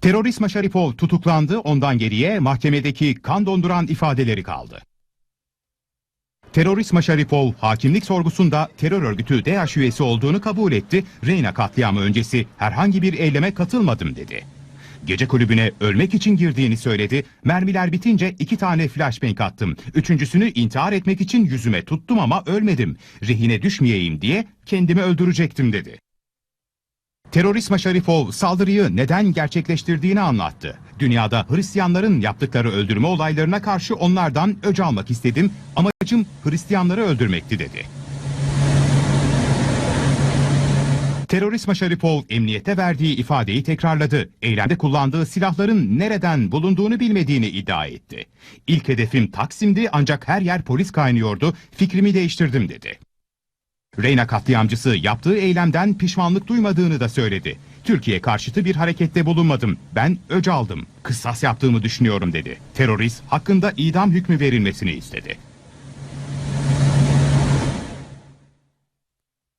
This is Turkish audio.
Terörist Maşaripov tutuklandı, ondan geriye mahkemedeki kan donduran ifadeleri kaldı. Terörist Maşaripov hakimlik sorgusunda terör örgütü DAEŞ üyesi olduğunu kabul etti. Reyna katliamı öncesi herhangi bir eyleme katılmadım dedi. Gece kulübüne ölmek için girdiğini söyledi. Mermiler bitince iki tane flashbang attım. Üçüncüsünü intihar etmek için yüzüme tuttum ama ölmedim. Rehine düşmeyeyim diye kendimi öldürecektim dedi. Terörist Maşarifov saldırıyı neden gerçekleştirdiğini anlattı. Dünyada Hristiyanların yaptıkları öldürme olaylarına karşı onlardan öc almak istedim. Amacım Hristiyanları öldürmekti dedi. Terörist Maşaripov emniyete verdiği ifadeyi tekrarladı. Eylemde kullandığı silahların nereden bulunduğunu bilmediğini iddia etti. İlk hedefim Taksim'di ancak her yer polis kaynıyordu. Fikrimi değiştirdim dedi. Reyna katliamcısı yaptığı eylemden pişmanlık duymadığını da söyledi. Türkiye karşıtı bir harekette bulunmadım. Ben öc aldım. Kıssas yaptığımı düşünüyorum dedi. Terörist hakkında idam hükmü verilmesini istedi.